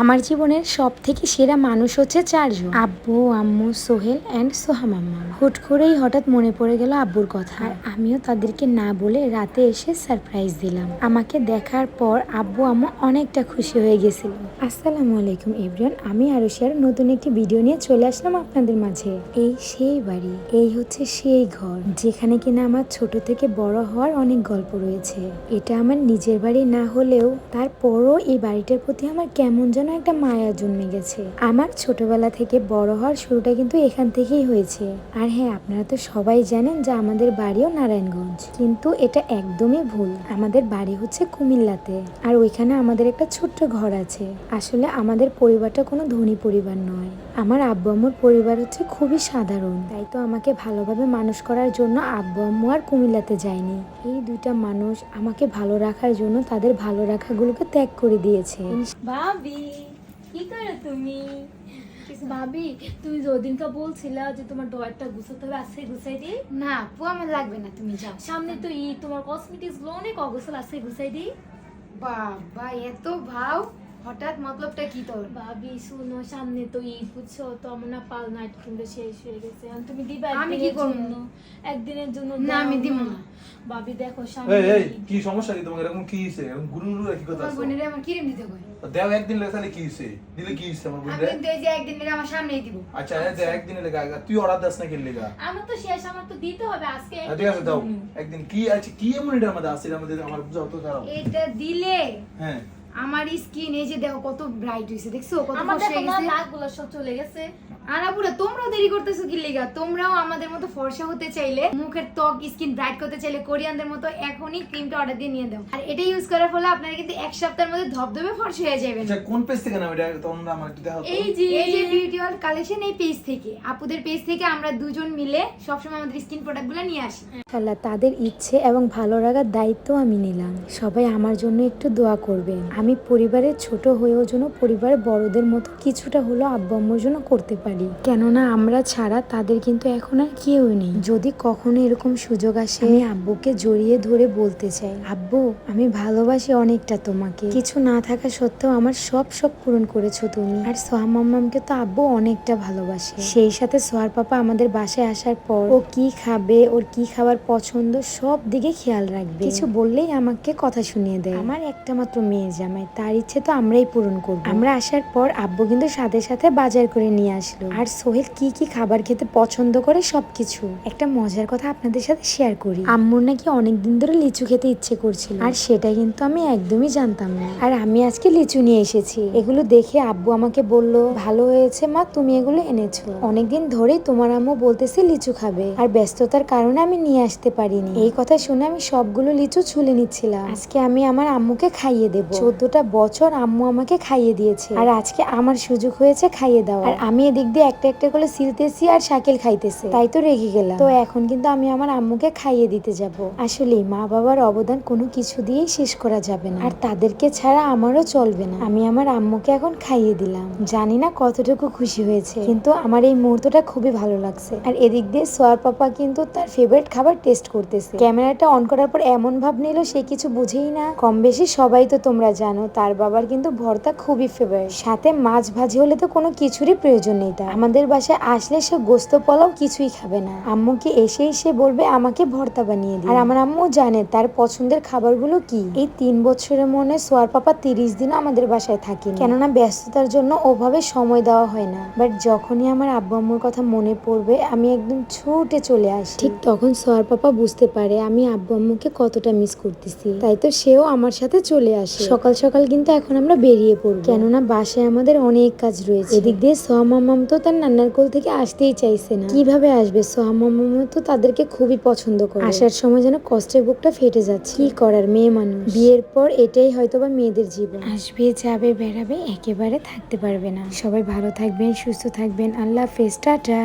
আমার জীবনের সব থেকে সেরা মানুষ হচ্ছে চারজন। আব্বু, আম্মু, সোহেল অ্যান্ড সোহাম আম্মা। হুট করেই হঠাৎ মনে পড়ে গেল আব্বুর কথা। আর আমিও তাদেরকে না বলে রাতে এসে সারপ্রাইজ দিলাম। আমাকে দেখার পর আব্বু, আম্মু অনেকটা খুশি হয়ে গেছিল। আসসালামু আলাইকুম এভরিওয়ান, আমি আরুষিয়ার নতুন একটি ভিডিও নিয়ে চলে আসলাম আপনাদের মাঝে। এই সেই বাড়ি, এই হচ্ছে সেই ঘর, যেখানে কিনা আমার ছোট থেকে বড় হওয়ার অনেক গল্প রয়েছে। এটা আমার নিজের বাড়ি না হলেও তারপরও এই বাড়িটার প্রতি আমার কেমন যেন একটা মায়া জন্মে গেছে। আমার ছোটবেলা থেকে বড় হওয়ার শুরুটা কিন্তু এখান থেকেই হয়েছে। আর হ্যাঁ আপনারা তো সবাই জানেন যে আমাদের বাড়িও নারায়ণগঞ্জ। কিন্তু এটা একদমই ভুল। আমাদের বাড়ি হচ্ছে কুমিল্লাতে। আর ওইখানে আমাদের একটা ছোট্ট ঘর আছে। আসলে আমাদের পরিবারটা কোনো ধনী পরিবার নয়। আমার আব্বু আম্মুর পরিবার হচ্ছে খুবই সাধারণ। তাই তো আমাকে ভালোভাবে মানুষ করার জন্য আব্বু আম্মু আর কুমিল্লাতে যায়নি। এই দুইটা মানুষ আমাকে ভালো রাখার জন্য তাদের ভালো রাখাগুলোকে ত্যাগ করে দিয়েছে। ভাবি। কি করো তুমি? ভাবি তুমি যে ওদিনকে বলছিলা যে তোমার ডয়ারটা গুছাতে হবে আজকে গুছাই দিই। না আপু আমার লাগবে না তুমি যাও। সামনে তো ই তোমার কসমেটিক্সগুলো অনেক অগোছাল আজকে গুছাই দিই। বাবা এত ভাও। হঠাৎ মতলবটা কি তোর? ভাবি শুনো সামনে তো ঈদ বুঝছ? তো আমার না পাল নাইট কিনলে শেষ হয়ে গেছে। তুমি দিবা আমি কি করব? একদিনের জন্য না, আমি দিব না। ভাবি দেখো সামনে এই এই কি সমস্যা কি তোমার? এরকম কি হইছে? এরকম গুরু গুরু কি কথা আছে? বোনের আমার কিরম দিতে কই দেও একদিন লেগে তাহলে কি হইছে? দিলে কি হইছে আমার আমি বোনরে কিন্তু যে একদিন এর আমার সামনেই দিব। আচ্ছা এই যে একদিন লেগে আগা তুই অর্ডার দাস না কি লেগা? আমার তো শেষ আমার তো দিতে হবে আজকে আচ্ছা, ঠিক আছে দাও। একদিন কি আছে কি এমন এটার মধ্যে আছে? আমার বুঝাও তো দাঁড়াও এটা দিলে হ্যাঁ। আমার স্কিন এই যে দেখো কত ব্রাইট হইছে দেখছ? কত ফর্সা দেখো হয়ে না গেছে দাগগুলো সব চলে গেছে। আর আপুরা তোমরাও দেরি করতেছো কি লেগা? তোমরাও আমাদের মতো ফর্সা হতে চাইলে মুখের ত্বক স্কিন ব্রাইট করতে চাইলে কোরিয়ানদের মতো এখনই ক্রিমটা অর্ডার দিয়ে নিয়ে দাও। আর এটা ইউজ করার ফলে আপনারা কিন্তু এক সপ্তাহের মধ্যে ধবধবে ফর্সা হয়ে যাবেন আচ্ছা কোন পেজ থেকে নাম এটা? তোমরা আমার একটু দেখাও এই যে এই যে বিউটি ওয়ার্ল্ড কালেকশন এই পেজ থেকে। আপুদের পেজ থেকে আমরা দুজন মিলে সবসময় আমাদের স্কিন প্রোডাক্টগুলো নিয়ে আসি। আল্লাহ তাদের ইচ্ছে এবং ভালো লাগার দায়িত্ব আমি নিলাম। সবাই আমার জন্য একটু দোয়া করবেন। আমি পরিবারের ছোট হয়েও যেন পরিবার বড়দের মতো কিছুটা হলো আব্বু আম্মুর জন্য করতে পারি। কেননা আমরা ছাড়া তাদের কিন্তু এখন আর কেউ নেই। যদি কখনো এরকম সুযোগ আসে, আমি আব্বুকে জড়িয়ে ধরে বলতে চাই, আব্বু, আমি ভালোবাসি অনেকটা তোমাকে। কিছু না থাকা সত্ত্বেও আমার সব সব পূরণ করেছ তুমি। আর সোহা মাম্মামকে তো আব্বু অনেকটা ভালোবাসে। সেই সাথে সোহার পাপা আমাদের বাসায় আসার পর ও কি খাবে, ওর কি খাবার পছন্দ সব দিকে খেয়াল রাখবে। কিছু বললেই আমাকে কথা শুনিয়ে দেয়। আমার একটা মাত্র মেয়ে জামাই তার ইচ্ছে তো আমরাই পূরণ করব। আমরা আসার পর আব্বু কিন্তু সাথে সাথে বাজার করে নিয়ে আসলো। আর সোহেল কি কি খাবার খেতে পছন্দ করে সবকিছু? একটা মজার কথা আপনাদের সাথে শেয়ার করি। আম্মুর নাকি অনেকদিন ধরে লিচু খেতে ইচ্ছে করছিল। আর সেটা কিন্তু আমি একদমই জানতাম না। আর আমি আজকে লিচু নিয়ে এসেছি। এগুলো দেখে আব্বু আমাকে বলল ভালো হয়েছে মা তুমি এগুলো এনেছো। অনেকদিন ধরেই তোমার আম্মু বলতেছে লিচু খাবে। আর ব্যস্ততার কারণে আমি নিয়ে আসতে পারিনি। এই কথা শুনে আমি সবগুলো লিচু ছুলে নিচ্ছিলাম। আজকে আমি আমার আম্মুকে খাইয়ে দেব। চোদ্দটা বছর আম্মু আমাকে খাইয়ে দিয়েছে। আর আজকে আমার সুযোগ হয়েছে খাইয়ে দেওয়া আর আমি এদিক দিয়ে একটা একটা করে সিলতেছি আর শাকিল খাইতেছে। তাই তো রেগে গেলাম। তো এখন কিন্তু আমি আমার আম্মুকে খাইয়ে দিতে যাব। আসলে মা বাবার অবদান কোনো কিছু দিয়েই শেষ করা যাবে না। আর তাদেরকে ছাড়া আমারও চলবে না। আমি আমার আম্মুকে এখন খাইয়ে দিলাম। জানি না কতটুকু খুশি হয়েছে। কিন্তু আমার এই মুহূর্তটা খুবই ভালো লাগছে। আর এদিক দিয়ে সোয়ার পাপা কিন্তু তার ফেভারিট খাবার টেস্ট করতেছে। ক্যামেরাটা অন করার পর এমন ভাব নিল সে কিছু বুঝেই না। কম বেশি সবাই তো তোমরা জানো। তার বাবার কিন্তু ভর্তা খুবই ফেভারিট সাথে মাছ ভাজি হলে তো কোনো কিছুরই প্রয়োজন নেই তার। আমাদের বাসায় আসলে সে গোস্ত, পোলাও কিছুই খাবে না। আম্মুকে এসেই সে বলবে, আমাকে ভর্তা বানিয়ে দিন। আর আমার আম্মু জানে তার পছন্দের খাবারগুলো কি। এই তিন বছরের মনে সোয়ার পাপা তিরিশ দিন আমাদের বাসায় থাকি কেননা ব্যস্ততার জন্য ওভাবে সময় দেওয়া হয় না। বাট যখনই আমার আব্বু আম্মুর কথা মনে পড়বে, আমি একদম ছুটে চলে আসি। ঠিক তখন সোয়ার পাপা বুঝতে পারে, আমি আব্বু আম্মুকে কতটা মিস করতেছি। তাই তো সেও আমার সাথে চলে আসে। সকাল সকাল কিন্তু এখন আমরা বেরিয়ে পড়ব। কেননা বাসায় আমাদের অনেক কাজ রয়েছে। এদিক দিয়ে সোহা মামাম তো তার নান্নার কোল থেকে আসতেই চাইছে না। কীভাবে আসবে? সোহা মামাম তো তাদেরকে খুবই পছন্দ করে। আসার সময় যেন কষ্টের বুকটা ফেটে যাচ্ছে। কি করার মেয়ে মানুষ? বিয়ের পর এটাই হয়তো বা মেয়েদের জীবন। আসবে যাবে বেড়াবে একেবারে থাকতে পারবে না। সবাই ভালো থাকবেন সুস্থ থাকবেন। আল্লাহ হাফেজ টাটা।